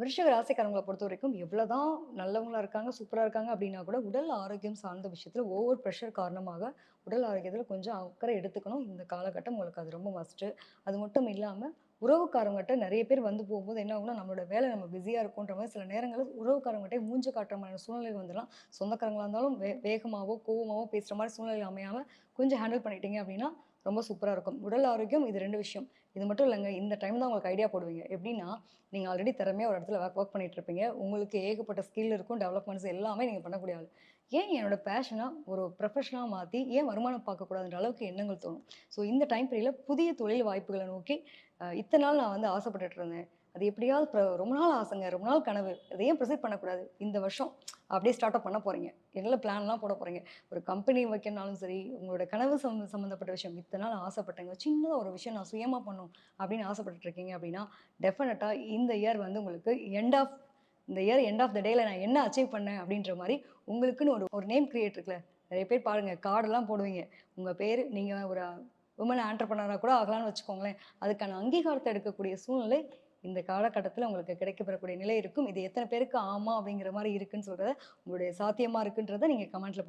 விருஷக ராசிக்காரங்களை பொறுத்த வரைக்கும் எவ்வளோதான் நல்லவங்களா இருக்காங்க சூப்பராக இருக்காங்க அப்படின்னா கூட உடல் ஆரோக்கியம் சார்ந்த விஷயத்தில் ஓவர் ப்ரெஷர் காரணமாக உடல் ஆரோக்கியத்தில் கொஞ்சம் அக்கறை எடுத்துக்கணும். இந்த காலகட்டம் உங்களுக்கு அது ரொம்ப மஸ்ட்டு அது மட்டும் இல்லாமல் உறவுக்காரங்கிட்ட நிறைய பேர் வந்து போகும்போது என்ன ஆகும்னா நம்மளோட வேலை நம்ம பிஸியாக இருக்குன்ற மாதிரி சில நேரங்களில் உறவுக்காரங்கிட்டே மூஞ்சு காட்டுற மாதிரி சூழ்நிலை வந்துடலாம். சொந்தக்காரங்களாக இருந்தாலும் வே வேகமாகவோ கோவமாகவோ பேசுகிற மாதிரி சூழ்நிலை அமையாமல் கொஞ்சம் ஹேண்டில் பண்ணிட்டீங்க அப்படின்னா ரொம்ப சூப்பராக இருக்கும். உடல் ஆரோக்கியம் இது ரெண்டு விஷயம். இது மட்டும் இல்லைங்க இந்த டைம் தான் உங்களுக்கு ஐடியா போடுவீங்க. எப்படின்னா நீங்கள் ஆல்ரெடி திறமையாக ஒரு இடத்துல ஒர்க் ஒர்க் பண்ணிட்டு இருப்பீங்க. உங்களுக்கு ஏகப்பட்ட ஸ்கில் இருக்கும் டெவலப்மெண்ட்ஸ் எல்லாமே நீங்கள் பண்ணக்கூடிய ஆள் ஏன் என்னோட பேஷனாக ஒரு ப்ரொஃபஷனாக மாற்றி ஏன் வருமானம் பார்க்கக்கூடாதுன்ற அளவுக்கு எண்ணங்கள் தோணும். ஸோ இந்த டைம் பீரியடில் புதிய தொழில் வாய்ப்புகளை நோக்கி இத்தனை நாள் நான் வந்து ஆசைப்பட்டுட்டு இருந்தேன். அது எப்படியாவது ரொம்ப நாள் ஆசைங்க ரொம்ப நாள் கனவு. அதை ஏன் பண்ணக்கூடாது? இந்த வருஷம் அப்படியே ஸ்டார்ட் அப் பண்ண போகிறீங்க என்ன பிளான்லாம் போட போகிறீங்க ஒரு கம்பெனி வைக்கணும்னாலும் சரி உங்களோட கனவு சம் சம்மந்தப்பட்ட விஷயம். இத்தனை நாள் ஆசைப்பட்டேங்க. சின்னதாக ஒரு விஷயம் நான் சுயமாக பண்ணும் அப்படின்னு ஆசைப்பட்டுட்டு இருக்கீங்க அப்படின்னா டெஃபினட்டாக இந்த இயர் வந்து உங்களுக்கு எண்ட் ஆஃப் இந்த இயர் எண்ட் ஆஃப் த டேல நான் என்ன அச்சீவ் பண்ணேன் அப்படின்ற மாதிரி உங்களுக்குன்னு ஒரு ஒரு நேம் கிரியேட் இருக்குல்ல. நிறைய பேர் பாருங்கள் கார்டெல்லாம் போடுவீங்க. உங்கள் பேர் நீங்கள் ஒரு உமன் ஆண்டர்பனராக கூட ஆகலாம்னு வச்சுக்கோங்களேன். அதுக்கான அங்கீகாரத்தை எடுக்கக்கூடிய சூழ்நிலை இந்த காலகட்டத்தில் உங்களுக்கு கிடைக்கப்பெறக்கூடிய நிலை இருக்கும். இது எத்தனை பேருக்கு ஆமாம் அப்படிங்கிற மாதிரி இருக்குன்னு சொல்கிறத உங்களுடைய சாத்தியமாக இருக்குன்றதை நீங்கள் கமெண்ட்டில் போடுங்க.